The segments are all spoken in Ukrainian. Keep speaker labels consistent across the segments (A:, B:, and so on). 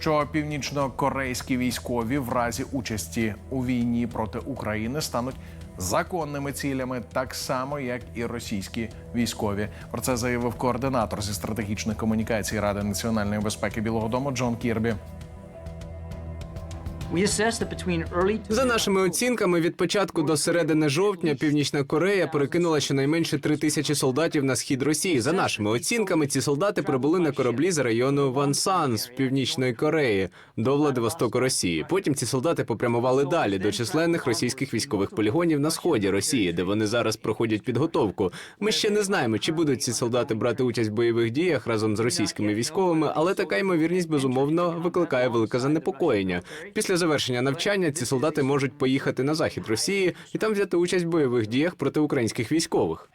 A: що північно-корейські військові в разі участі у війні проти України стануть законними цілями, так само як і російські військові. Про це заявив координатор зі стратегічних комунікацій Ради національної безпеки Білого Дому Джон Кірбі.
B: За нашими оцінками, від початку до середини жовтня Північна Корея перекинула щонайменше три тисячі солдатів на схід Росії. За нашими оцінками, ці солдати прибули на кораблі з району Вансан з північної Кореї до Владивостоку Росії. Потім ці солдати попрямували далі до численних російських військових полігонів на сході Росії, де вони зараз проходять підготовку. Ми ще не знаємо, чи будуть ці солдати брати участь в бойових діях разом з російськими військовими, але така ймовірність безумовно викликає велике занепокоєння. Після завершення навчання ці солдати можуть поїхати на захід Росії і там взяти участь в бойових діях проти українських військових.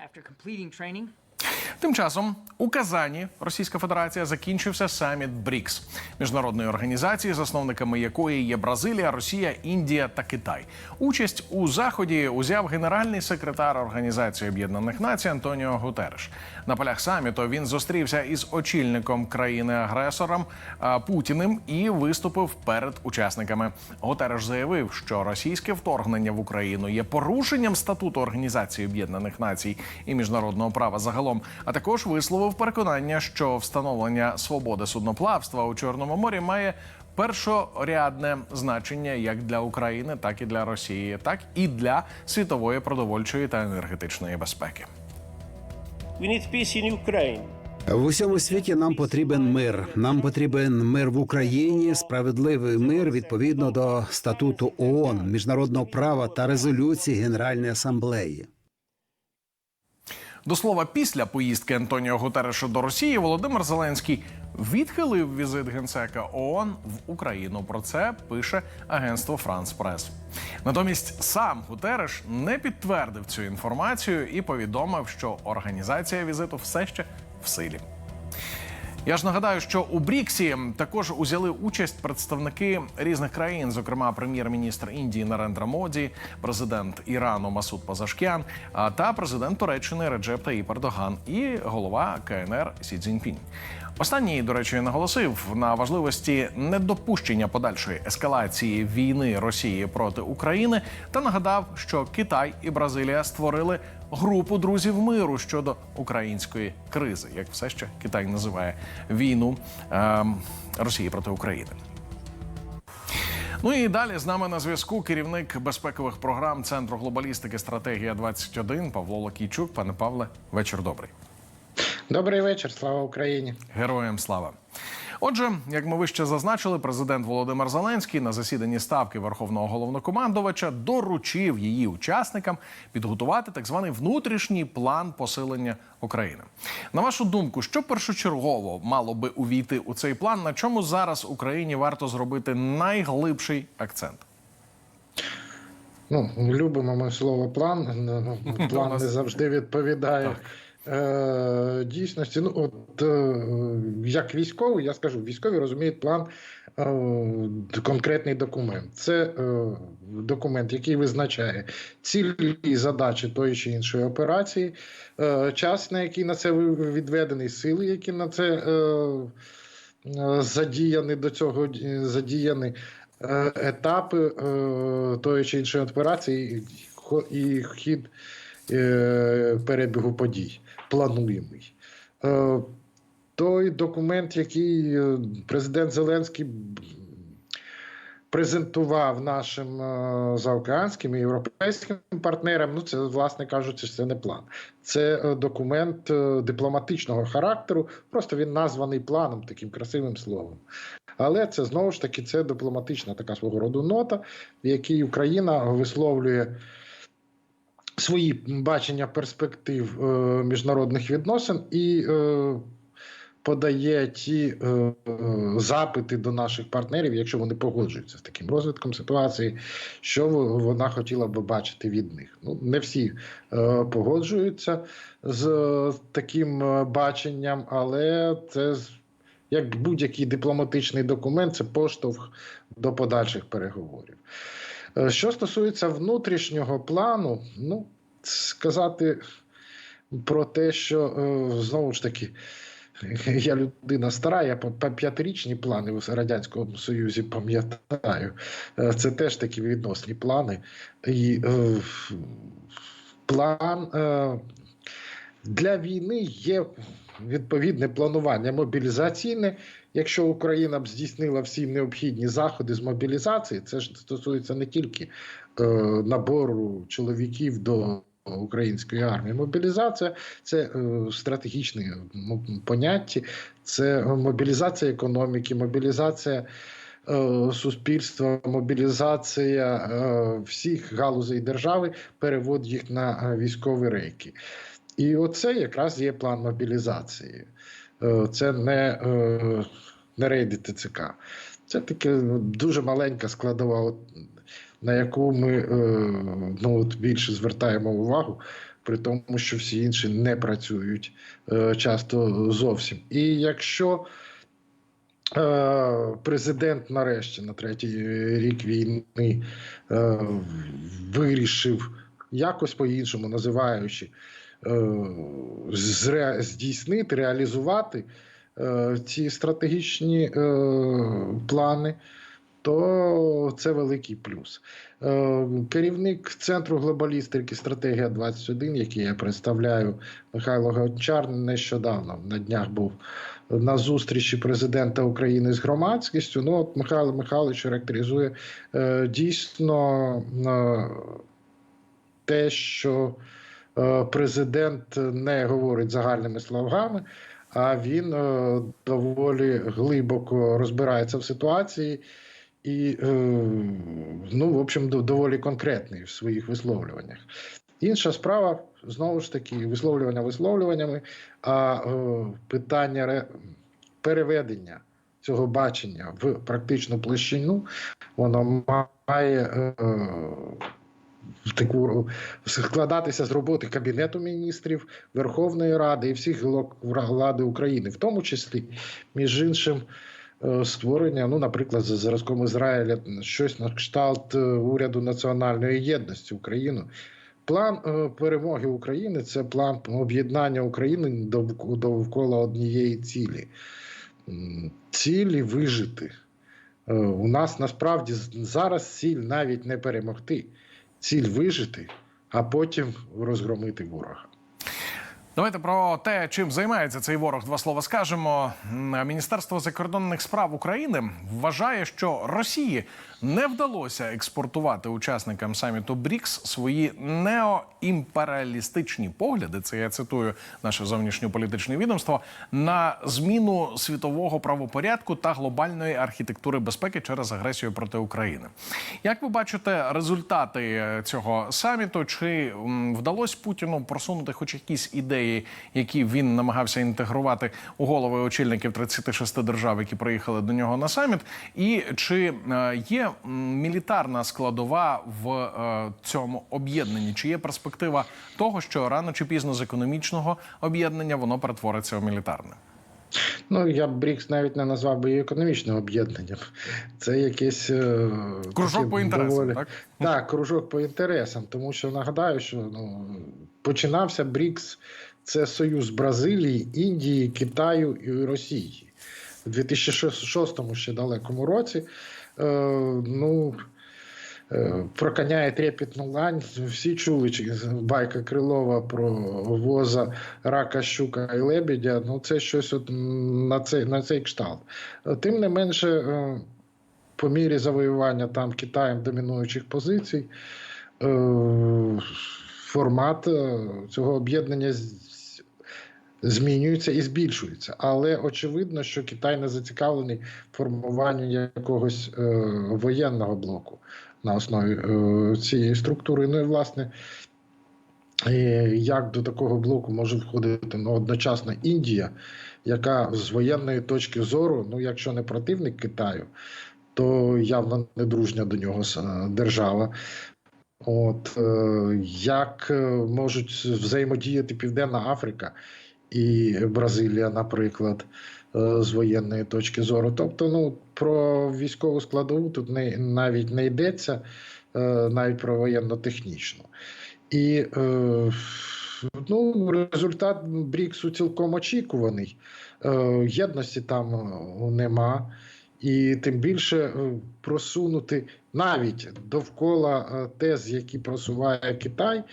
A: Тим часом у Казані Російська Федерація закінчився саміт БРІКС міжнародної організації, засновниками якої є Бразилія, Росія, Індія та Китай. Участь у заході узяв генеральний секретар Організації Об'єднаних Націй Антоніо Гутереш. На полях саміту він зустрівся із очільником країни-агресором Путіним і виступив перед учасниками. Гутереш заявив, що російське вторгнення в Україну є порушенням статуту Організації Об'єднаних Націй і міжнародного права загалом, а також висловив переконання, що встановлення свободи судноплавства у Чорному морі має першорядне значення як для України, так і для Росії, так і для світової продовольчої та енергетичної безпеки.
C: We need peace in Ukraine.
D: В усьому світі нам потрібен мир. Нам потрібен мир в Україні, справедливий мир відповідно до статуту ООН, міжнародного права та резолюції Генеральної асамблеї.
A: До слова, після поїздки Антоніо Гутереша до Росії Володимир Зеленський відхилив візит генсека ООН в Україну. Про це пише агентство Франс Прес. Натомість сам Гутереш не підтвердив цю інформацію і повідомив, що організація візиту все ще в силі. Я ж нагадаю, що у Бріксі також узяли участь представники різних країн, зокрема прем'єр-міністр Індії Нарендра Моді, президент Ірану Масуд Пазашкян та президент Туреччини Реджеп Таїп Ердоган і голова КНР Сі Цзіньпінь. Останній, до речі, наголосив на важливості недопущення подальшої ескалації війни Росії проти України та нагадав, що Китай і Бразилія створили групу друзів миру щодо української кризи, як все ще Китай називає війну ем, Росії проти України. Ну і далі з нами на зв'язку керівник безпекових програм Центру глобалістики Стратегія 21 Павло Лакійчук. Пане Павле, вечір добрий.
E: Добрий вечір, слава Україні.
A: Героям слава. Отже, як ми вище зазначили, президент Володимир Зеленський на засіданні ставки Верховного головнокомандувача доручив її учасникам підготувати так званий внутрішній план посилення України. На вашу думку, що першочергово мало би увійти у цей план? На чому зараз Україні варто зробити найглибший акцент?
E: Ну, любимо ми слово план. Ну, План не завжди відповідає е, дійсності. Ну, от е, як військовий, я скажу, військові розуміють план е, конкретний документ. Це е, документ, який визначає цілі і задачі тої чи іншої операції, е, час, на який на це відведений, сили, які на це. Е, е, Задіяні до цього е, задіяні е, етапи тої чи іншої операції і хід перебігу подій плануємий. Е, Той документ, який е, президент Зеленський презентував нашим е, заокеанським і європейським партнерам, ну це, власне кажучи, це не план. Це е, документ е, дипломатичного характеру, просто він названий планом, таким красивим словом. Але це знову ж таки це дипломатична така свого роду нота, в якій Україна висловлює свої бачення перспектив е, міжнародних відносин і е, подає ті е, е, запити до наших партнерів, якщо вони погоджуються з таким розвитком ситуації, що вона хотіла би бачити від них. Ну, не всі е, погоджуються з е, таким е, баченням, але це як будь-який дипломатичний документ, це поштовх до подальших переговорів. Е, Що стосується внутрішнього плану, ну сказати про те, що е, знову ж таки я людина стара, я п'ятирічні плани в Радянському Союзі пам'ятаю. Е, Це теж такі відносні плани. І е, план е, для війни є відповідне планування мобілізаційне. Якщо Україна б здійснила всі необхідні заходи з мобілізації, це ж стосується не тільки е, набору чоловіків до української армії. Мобілізація це е, стратегічне поняття, це мобілізація економіки, мобілізація е, суспільства, мобілізація е, всіх галузей держави, перевод їх на е, військові рейки. І оце якраз є план мобілізації. Е, Це не, е, не рейди ТЦК. Це таке ну, дуже маленька складова, на яку ми е, ну, от більше звертаємо увагу, при тому, що всі інші не працюють часто зовсім. І якщо президент нарешті на третій рік війни вирішив якось по-іншому називаючи, здійснити, реалізувати е, ці стратегічні е, плани, то це великий плюс. Е, Керівник центру глобалістики стратегія 21, який я представляю, Михайло Гончар, нещодавно на днях був на зустрічі президента України з громадськістю. Ну, от Михайло Михайлович характеризує е, дійсно е, те, що е, президент не говорить загальними словами, а він е, доволі глибоко розбирається в ситуації і, е, ну, в общем, доволі конкретний в своїх висловлюваннях. Інша справа, знову ж таки, висловлювання висловлюваннями, а е, питання переведення цього бачення в практичну площину, воно має е, таку складатися з роботи Кабінету міністрів, Верховної Ради і всіх гілок влади України, в тому числі, між іншим, е, створення, ну, наприклад, за зразком Ізраїля, щось на кшталт е, уряду національної єдності України. План е, перемоги України це план об'єднання України довкола однієї цілі. Цілі вижити. У нас насправді зараз ціль навіть не перемогти, ціль вижити, а потім розгромити ворога.
A: Давайте про те, чим займається цей ворог, два слова скажемо. Міністерство закордонних справ України вважає, що Росії не вдалося експортувати учасникам саміту БРІКС свої неоімперіалістичні погляди. Це я цитую наше зовнішньополітичне відомство на зміну світового правопорядку та глобальної архітектури безпеки через агресію проти України. Як ви бачите результати цього саміту? Чи м, вдалося Путіну просунути хоч якісь ідеї, які він намагався інтегрувати у голови очільників 36 держав, які приїхали до нього на саміт? І чи е, є мілітарна складова в е, цьому об'єднанні? Чи є перспектива того, що рано чи пізно з економічного об'єднання воно перетвориться у мілітарне?
E: Ну, я б БРІКС навіть не назвав би економічним об'єднанням. Це якесь е,
A: Кружок по інтересам, так?
E: Так, кружок по інтересам. Тому що нагадаю, що ну, починався БРІКС це союз Бразилії, Індії, Китаю і Росії. У 2006 ще далекому році. Е, ну, е, Проканяє трепетну лань. Всі чули байка Крилова про воза рака, щука і лебедя. Ну, це щось от на цей, на цей кшталт. Тим не менше, е, по мірі завоювання там Китаєм домінуючих позицій, е, формат цього об'єднання з- змінюється і збільшується. Але очевидно, що Китай не зацікавлений в формуванні якогось е, воєнного блоку на основі е, цієї структури. Ну і власне. Як до такого блоку може входити ну, одночасно Індія, яка з воєнної точки зору, ну якщо не противник Китаю, то явно не дружня до нього е, держава. От е, як е, можуть взаємодіяти Південна Африка і Бразилія, наприклад, е, з воєнної точки зору. Тобто, ну про військову складову тут не навіть не йдеться, е, навіть про воєнно-технічну. І е, Ну, результат Бріксу цілком очікуваний. Єдності там нема. І тим більше просунути навіть довкола тез, які просуває Китай,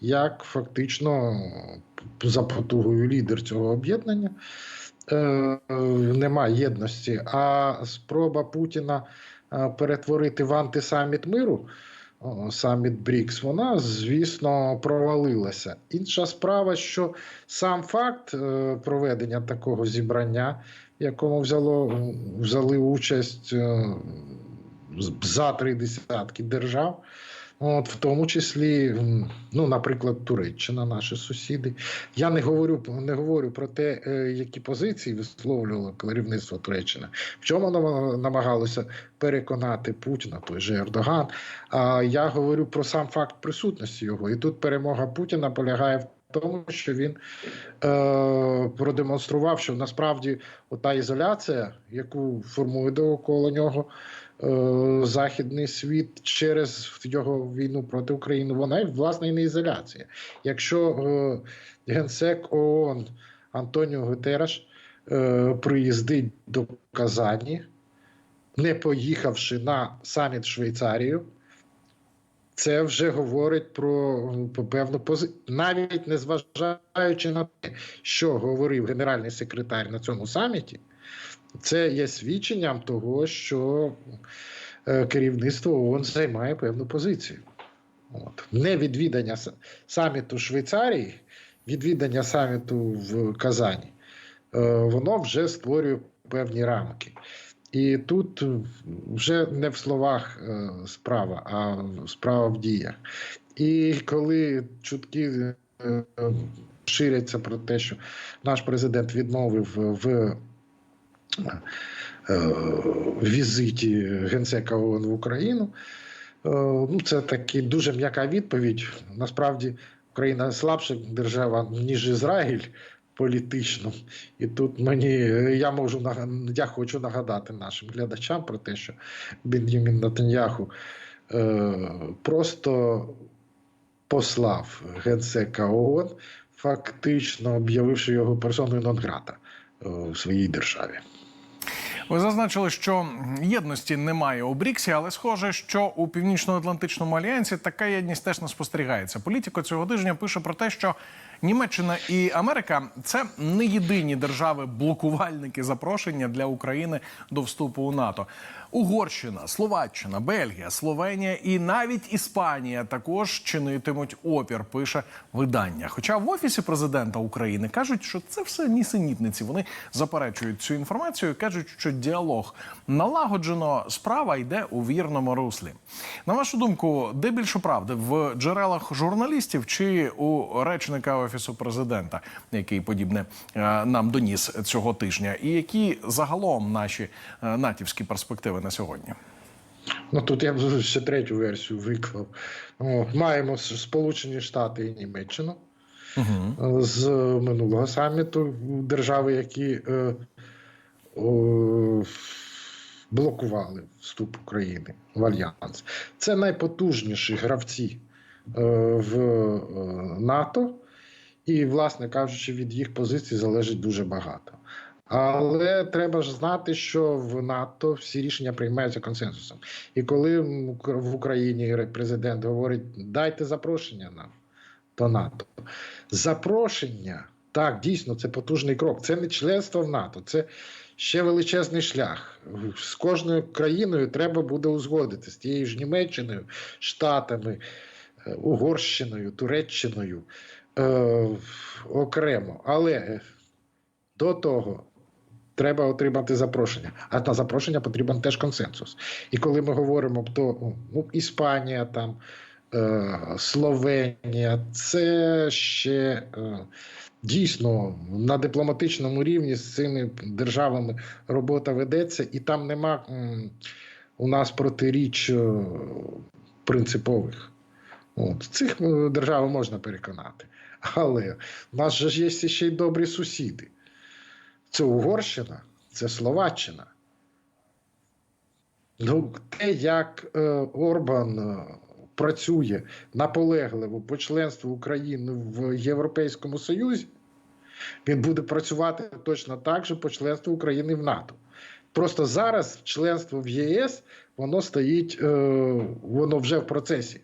E: як фактично за потугою лідер цього об'єднання. е, е, Нема єдності. А спроба Путіна е, перетворити в антисаміт миру саміт Брікс, вона, звісно, провалилася. Інша справа, що сам факт е, проведення такого зібрання, в якому взяло, взяли участь за три десятки держав. От, в тому числі, ну, наприклад, Туреччина, наші сусіди. Я не говорю, не говорю про те, е, які позиції висловлювало керівництво Туреччини, в чому намагалося переконати Путіна, той же Ердоган. А я говорю про сам факт присутності його. І тут перемога Путіна полягає в тому, що він е, продемонстрував, що насправді ота ізоляція, яку формує довкола нього західний світ через його війну проти України, вона власне і не ізоляція. Якщо е, генсек ООН Антоніо Гутераш е, приїздить до Казані, не поїхавши на саміт Швейцарію, це вже говорить про, певну позицію, навіть не зважаючи на те, що говорив генеральний секретар на цьому саміті, це є свідченням того, що е, керівництво ООН займає певну позицію. От. Не відвідання саміту Швейцарії, відвідання саміту в Казані, е, воно вже створює певні рамки. І тут вже не в словах е, справа, а справа в діях. І коли чутки ширяться про те, що наш президент відмовив в візиті генсека ООН в Україну, е, ну це таки дуже м'яка відповідь. Насправді Україна слабша держава, ніж Ізраїль політично. І тут мені я можу я хочу нагадати нашим глядачам про те, що Бенджамін Натаньяху е, просто послав генсека ООН, фактично об'явивши його персоною нон-грата е, в своїй державі.
A: Ви зазначили, що єдності немає у Бріксі, але схоже, що у північно-атлантичному альянсі така єдність теж не спостерігається. Політико цього тижня пише про те, що Німеччина і Америка це не єдині держави-блокувальники запрошення для України до вступу у НАТО. Угорщина, Словаччина, Бельгія, Словенія і навіть Іспанія також чинитимуть опір. Пише видання. Хоча в офісі президента України кажуть, що це все нісенітниці. Вони заперечують цю інформацію, кажуть, що діалог налагоджено, справа йде у вірному руслі. На вашу думку, де більше правди в джерелах журналістів чи у речника офісу президента, який подібне е, нам доніс цього тижня, і які загалом наші е, натівські перспективи на сьогодні?
E: Ну тут я б ще третю версію виклав. О, маємо Сполучені Штати і Німеччину е, з минулого саміту держави, які е, о, блокували вступ України в альянс. Це найпотужніші гравці е, в е, НАТО, і, власне кажучи, від їх позицій залежить дуже багато. Але треба ж знати, що в НАТО всі рішення приймаються консенсусом. І коли в Україні президент говорить, дайте запрошення нам до НАТО. Запрошення, так, дійсно, це потужний крок. Це не членство в НАТО, це ще величезний шлях. З кожною країною треба буде узгодити з тією ж Німеччиною, Штатами, е, Угорщиною, Туреччиною е, окремо. Але до того треба отримати запрошення. А на запрошення потрібен теж консенсус. І коли ми говоримо про ну, Іспанія, там, е, Словенія, це ще е, дійсно на дипломатичному рівні з цими державами робота ведеться, і там нема у нас протиріч е, принципових. От. Цих е, держав можна переконати. Але в нас же ж є ще й добрі сусіди. Це Угорщина, це Словаччина. Ну, те, як е, Орбан е, працює наполегливо по членству України в Європейському Союзі, він буде працювати точно так же по членству України в НАТО. Просто зараз членство в ЄС воно стоїть, е, воно вже в процесі.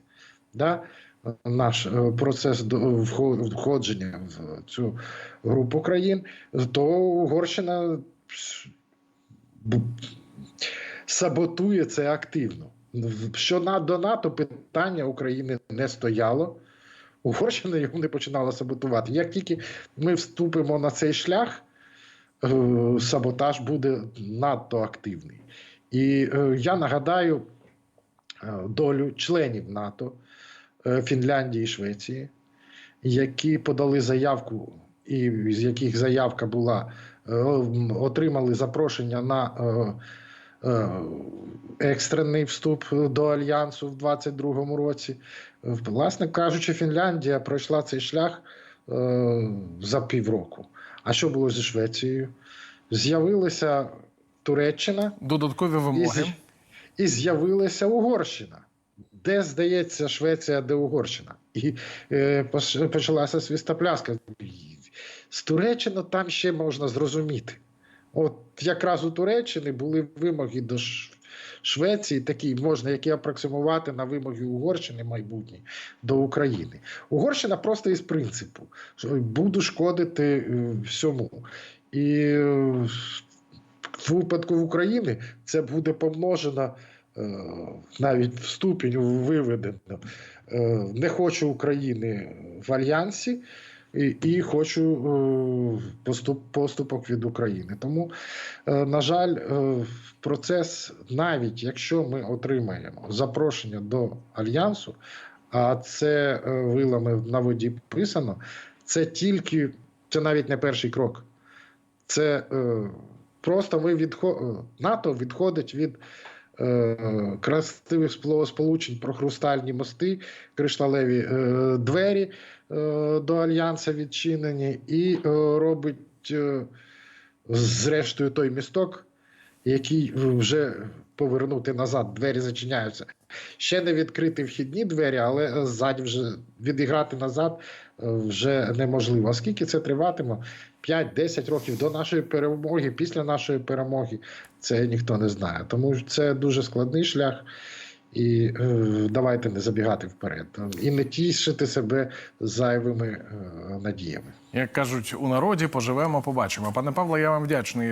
E: Да? Наш е, процес входження в цю групу країн, то Угорщина саботує це активно. Що на до НАТО питання України не стояло. Угорщина його не починала саботувати. Як тільки ми вступимо на цей шлях, е, саботаж буде надто активний. І е, я нагадаю долю членів НАТО Фінляндії і Швеції, які подали заявку, і з яких заявка була, е, отримали запрошення на е, е, екстрений вступ до альянсу в 22-му році. Е, Власне кажучи, Фінляндія пройшла цей шлях е, за півроку. А що було зі Швецією? З'явилася Туреччина
A: Додаткові вимоги.
E: і з'явилася Угорщина. Де здається Швеція, де Угорщина? І е, почалася свістопляска. З Туреччини там ще можна зрозуміти. От якраз у Туреччини були вимоги до Швеції, такі можна, які апроксимувати на вимоги Угорщини майбутні до України. Угорщина просто із принципу, що буду шкодити е, всьому. І е, в випадку в України це буде помножено навіть в ступінь виведено. Е, Не хочу України в альянсі. І, і хочу е, поступ, поступок від України. Тому, е, на жаль, е, процес, навіть якщо ми отримаємо запрошення до альянсу, а це е, вилами на воді писано, це тільки це навіть не перший крок. Це е, просто ми відхо... НАТО відходить від е, красивих сполучень про хрустальні мости, кришталеві е, двері е, до Альянса відчинені, і е, робить е, зрештою той місток, який вже повернути назад. Двері зачиняються. Ще не відкрити вхідні двері, але ззаді вже відіграти назад е, вже неможливо. А скільки це триватиме? 5-10 років до нашої перемоги, після нашої перемоги, це ніхто не знає. Тому це дуже складний шлях. І е, давайте не забігати вперед і не тішити себе зайвими е, надіями.
A: Як кажуть у народі, поживемо, побачимо. Пане Павло, я вам вдячний